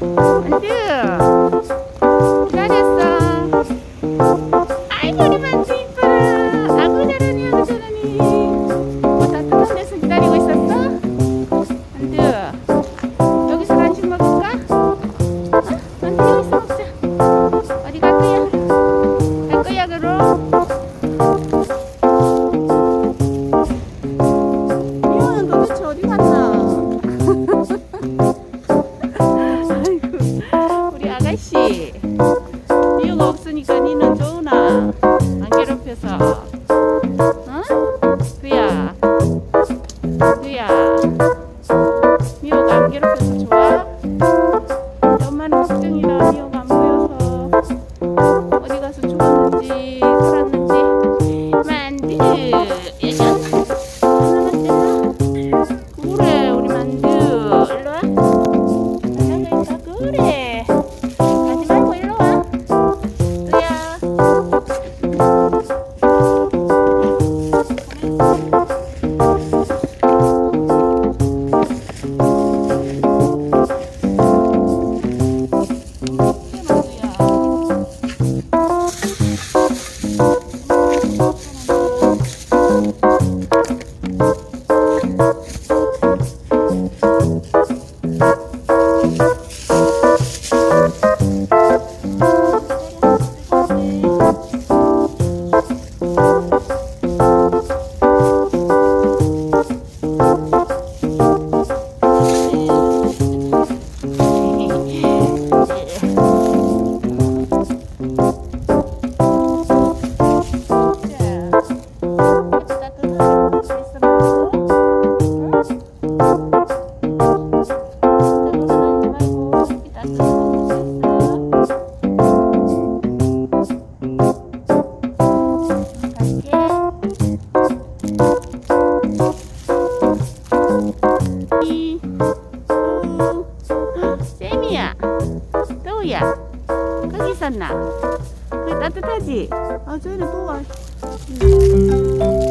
Yeah. 야 거기 있었나? 그 따뜻하지? 아, 저희는 또 와. 응.